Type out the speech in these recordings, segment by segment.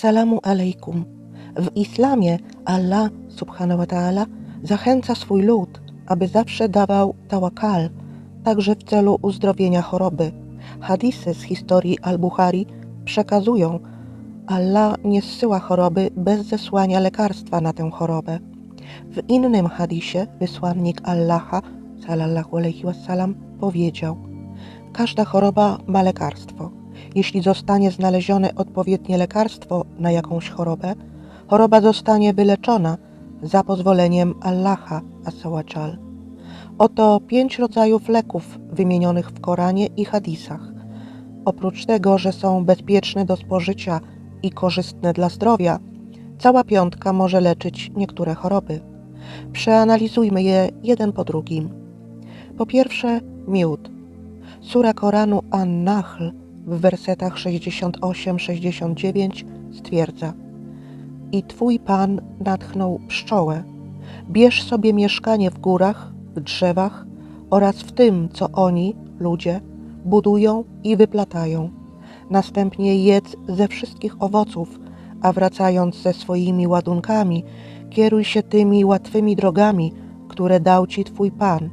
Assalamu alaikum. W islamie Allah subhanahu wa ta'ala zachęca swój lud, aby zawsze dawał tawakal, także w celu uzdrowienia choroby. Hadisy z historii al-Bukhari przekazują, Allah nie zsyła choroby bez zesłania lekarstwa na tę chorobę. W innym hadisie wysłannik Allaha sallallahu alaihi wasallam powiedział Każda choroba ma lekarstwo. Jeśli zostanie znalezione odpowiednie lekarstwo na jakąś chorobę, choroba zostanie wyleczona za pozwoleniem Allaha Asawajal. Oto pięć rodzajów leków wymienionych w Koranie i hadisach. Oprócz tego, że są bezpieczne do spożycia i korzystne dla zdrowia, cała piątka może leczyć niektóre choroby. Przeanalizujmy je jeden po drugim. Po pierwsze, miód. Sura Koranu An-Nahl w wersetach 68-69 stwierdza I Twój Pan natchnął pszczołę. Bierz sobie mieszkanie w górach, w drzewach oraz w tym, co oni, ludzie, budują i wyplatają. Następnie jedz ze wszystkich owoców, a wracając ze swoimi ładunkami, kieruj się tymi łatwymi drogami, które dał Ci Twój Pan.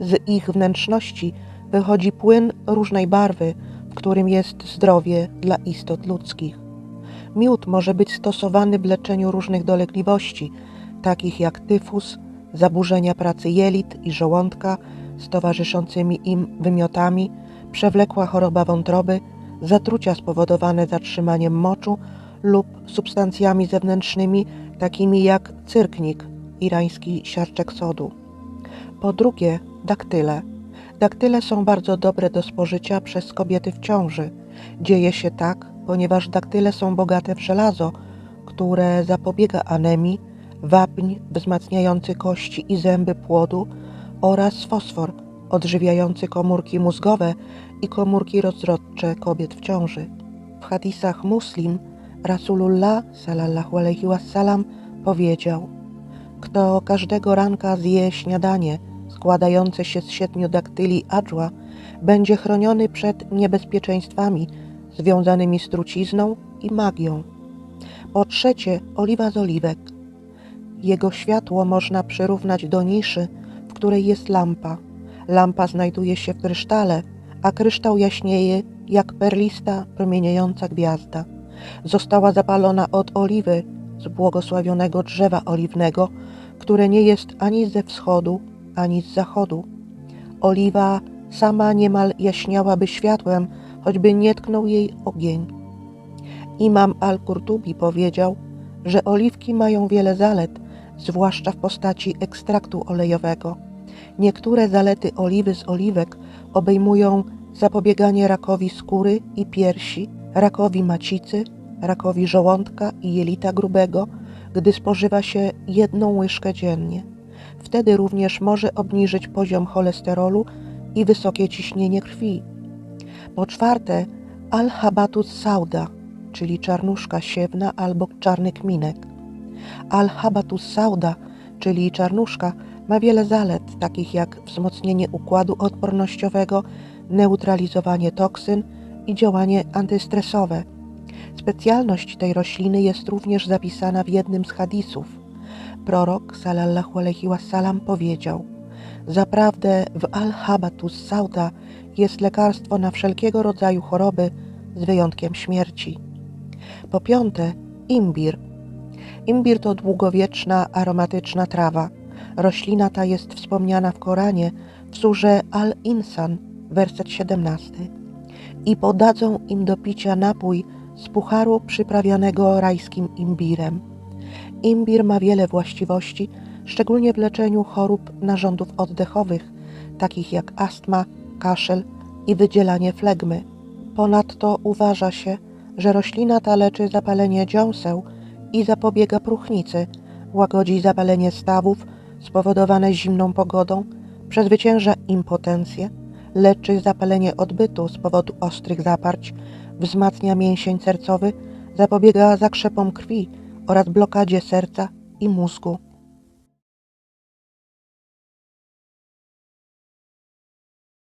Z ich wnętrzności wychodzi płyn różnej barwy, którym jest zdrowie dla istot ludzkich. Miód może być stosowany w leczeniu różnych dolegliwości, takich jak tyfus, zaburzenia pracy jelit i żołądka z towarzyszącymi im wymiotami, przewlekła choroba wątroby, zatrucia spowodowane zatrzymaniem moczu lub substancjami zewnętrznymi, takimi jak cyrknik, irański siarczek sodu. Po drugie, daktyle. Daktyle są bardzo dobre do spożycia przez kobiety w ciąży. Dzieje się tak, ponieważ daktyle są bogate w żelazo, które zapobiega anemii, wapń wzmacniający kości i zęby płodu oraz fosfor odżywiający komórki mózgowe i komórki rozrodcze kobiet w ciąży. W hadisach Muslim Rasulullah sallallahu alaihi wasallam powiedział: Kto każdego ranka zje śniadanie składające się z siedmiu daktyli adżła, będzie chroniony przed niebezpieczeństwami związanymi z trucizną i magią. Po trzecie, oliwa z oliwek. Jego światło można przyrównać do niszy, w której jest lampa. Lampa znajduje się w krysztale, a kryształ jaśnieje jak perlista, promieniejąca gwiazda. Została zapalona od oliwy z błogosławionego drzewa oliwnego, które nie jest ani ze wschodu, ani z zachodu. Oliwa sama niemal jaśniałaby światłem, choćby nie tknął jej ogień. Imam al-Kurtubi powiedział, że oliwki mają wiele zalet, zwłaszcza w postaci ekstraktu olejowego. Niektóre zalety oliwy z oliwek obejmują zapobieganie rakowi skóry i piersi, rakowi macicy, rakowi żołądka i jelita grubego, gdy spożywa się jedną łyżkę dziennie. Wtedy również może obniżyć poziom cholesterolu i wysokie ciśnienie krwi. Po czwarte, al-habatus sauda, czyli czarnuszka siewna albo czarny kminek. Al-habatus sauda, czyli czarnuszka, ma wiele zalet, takich jak wzmocnienie układu odpornościowego, neutralizowanie toksyn i działanie antystresowe. Specjalność tej rośliny jest również zapisana w jednym z hadisów. Prorok sallallahu alaihi wasallam powiedział: Zaprawdę w al-habatus sauda jest lekarstwo na wszelkiego rodzaju choroby, z wyjątkiem śmierci. Po piąte, imbir. Imbir to długowieczna, aromatyczna trawa. Roślina ta jest wspomniana w Koranie w surze Al-Insan, werset 17. I podadzą im do picia napój z pucharu przyprawianego rajskim imbirem. Imbir ma wiele właściwości, szczególnie w leczeniu chorób narządów oddechowych, takich jak astma, kaszel i wydzielanie flegmy. Ponadto uważa się, że roślina ta leczy zapalenie dziąseł i zapobiega próchnicy, łagodzi zapalenie stawów spowodowane zimną pogodą, przezwycięża impotencję, leczy zapalenie odbytu z powodu ostrych zaparć, wzmacnia mięsień sercowy, zapobiega zakrzepom krwi oraz blokadzie serca i mózgu.